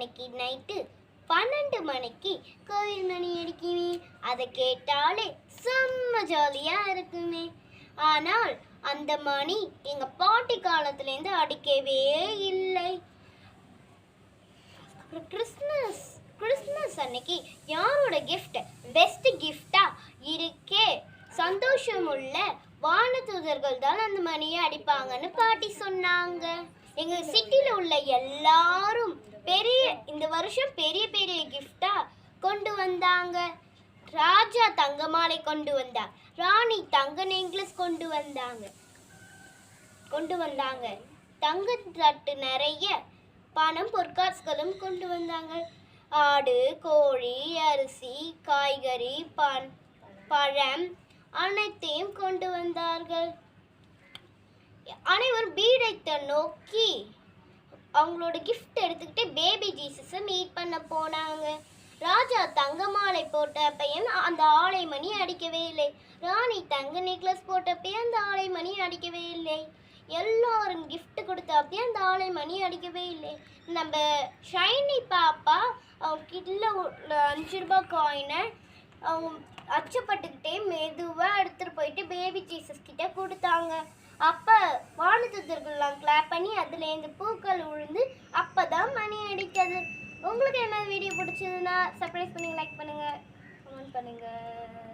அன்னைக்கு நைட்டு பன்னெண்டு மணிக்கு கோயில் மணி அடிக்குமே அதை கேட்டாலே செம்ம ஜாலியாக இருக்குமே. ஆனால் அந்த மணி எங்கள் பாட்டி காலத்துலேருந்து அடிக்கவே இல்லை. அப்புறம் கிறிஸ்மஸ் கிறிஸ்மஸ் அன்னைக்கு யாரோட கிஃப்ட் பெஸ்ட் கிஃப்டா இருக்கே. சந்தோஷமுள்ள வானதூதர்கள் தான் அந்த மணியை அடிப்பாங்கன்னு பாட்டி சொன்னாங்க. எங்கள் சிட்டியில் உள்ள எல்லாரும் பெரிய வருஷம் பெரிய பெரிய கிஃப்டா கொண்டு வந்தாங்க. ராஜா தங்க மாலை கொண்டு வந்தார். ராணி தங்க நெக்லஸ் கொண்டு வந்தாங்க. கொண்டு வந்தாங்க. தங்க தட்டு நிறைய பணம் பொற்காசுகளும் கொண்டு வந்தாங்க. ஆடு கோழி அரிசி காய்கறி பன் பழம் அனைத்தையும் கொண்டு வந்தார்கள். அனைவரும் பீடத்தை நோக்கி அவங்களோட கிஃப்ட் எடுத்துக்கிட்டு பேபி ஜீசஸை மீட் பண்ண போனாங்க. ராஜா தங்க மாலை போட்டப்பையும் அந்த ஆலை மணி அடிக்கவே இல்லை. ராணி தங்க நெக்லஸ் போட்டப்பையும் அந்த ஆலை மணி அடிக்கவே இல்லை. எல்லாரும் கொடுத்த அப்படியே அந்த ஆலை மணி அடிக்கவே இல்லை. நம்ம ஷைனி பாப்பா அவங்க கிட்ட அஞ்சு ரூபாய் காயினை அவங்க அச்சப்பட்டுக்கிட்டே மெதுவாக எடுத்துகிட்டு போயிட்டு பேபி ஜீசஸ் கிட்ட கொடுத்தாங்க. அப்போ வானத்துதர்கள்லாம் கிளாப் பண்ணி அதுலேருந்து பூக்கள் விழுந்து அப்போ தான் மணி அடிக்கிறது உங்களுக்கு என்ன வீடியோ பிடிச்சதுன்னா சர்ப்ரைஸ் பண்ணி லைக் பண்ணுங்கள் கமெண்ட் பண்ணுங்கள்